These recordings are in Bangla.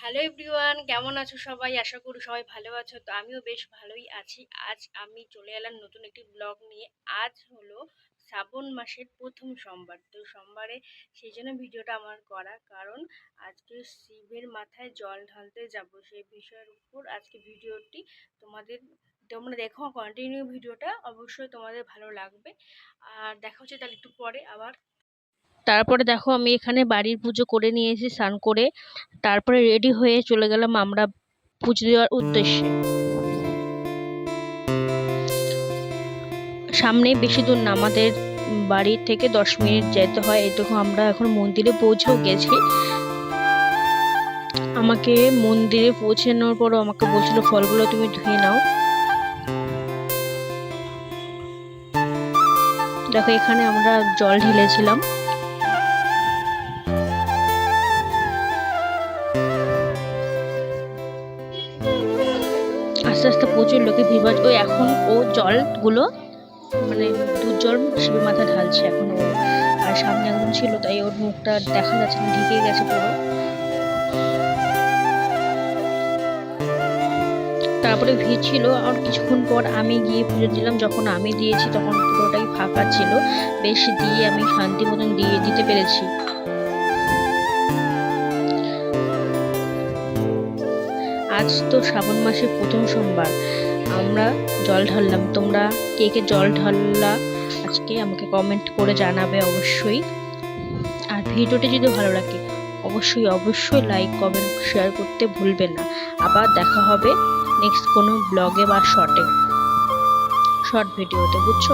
হ্যালো এভরিওয়ান কেমন আছো সবাই? আশা করি সবাই ভালো আছো। তো আমিও বেশ ভালোই আছি। আজ আমি চলে এলাম নতুন একটি ব্লগ নিয়ে। আজ হলো শ্রাবণ মাসের প্রথম সোমবার। তো সোমবারে সেই জন্য ভিডিওটা আমার করা। কারণ আজকে শিবের মাথায় জল ঢালতে যাব। সেই বিষয়ের উপর আজকে ভিডিওটি তোমাদের, তোমরা দেখো কন্টিনিউ ভিডিওটা। অবশ্যই তোমাদের ভালো লাগবে। আর দেখা হচ্ছে তাহলে একটু পরে আবার। তারপরে দেখো আমি এখানে বাড়ির পুজো করে নিয়েছি, স্নান করে। তারপরে রেডি হয়ে চলে গেলাম আমরা পুজো দেওয়ার উদ্দেশ্যে। সামনে বেশি দূর না, আমাদের বাড়ি থেকে দশ মিনিট যেতে হয়। এটুকু আমরা এখন মন্দিরে পৌঁছেও গেছি। আমাকে মন্দিরে পৌঁছানোর পরও আমাকে বলছিল, ফলগুলো তুমি ধুয়ে নাও। দেখো এখানে আমরা জল ঢেলেছিলাম। আস্তে আস্তে প্রচুর লোকে ভিড় ওই এখন ও জলগুলো মানে দুধ জল শিবের মাথা ঢালছে এখন ও। আর সামনে একজন ছিল, তাই ওর মুখটা দেখা যাচ্ছে না, ঢেকে গেছে পুরো। তারপরে ভিড় ছিল, আর কিছুক্ষণ পর আমি গিয়ে পুজো দিলাম। যখন আমি দিয়েছি, তখন পুরোটাই ফাঁকা ছিল। বেশ দিয়ে আমি শান্তি মতন দিয়ে দিতে পেরেছি। আজ তো শ্রাবণ মাসের প্রথম সোমবার। আমরা জল ঢাললাম। তোমরা কে কে জল ঢাললা আজকে আমাকে কমেন্ট করে জানাবে অবশ্যই। আর ভিডিওটি যদি ভালো লাগে, অবশ্যই অবশ্যই লাইক কমেন্ট শেয়ার করতে ভুলবে না। আবার দেখা হবে নেক্সট কোনো ব্লগে বা শর্টে শর্ট ভিডিওতে বুঝছ?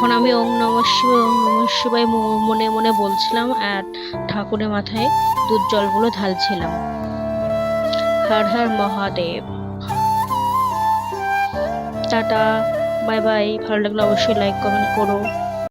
এখন আমি ওম নম শিবায় ওং নম শিবায় মনে মনে বলছিলাম আর ঠাকুরের মাথায় দুধ জলগুলো ঢালছিলাম। Har Har Mahadev. Tata, bye bye, ভালো লাগলে অবশ্যই লাইক কমেন্ট করো।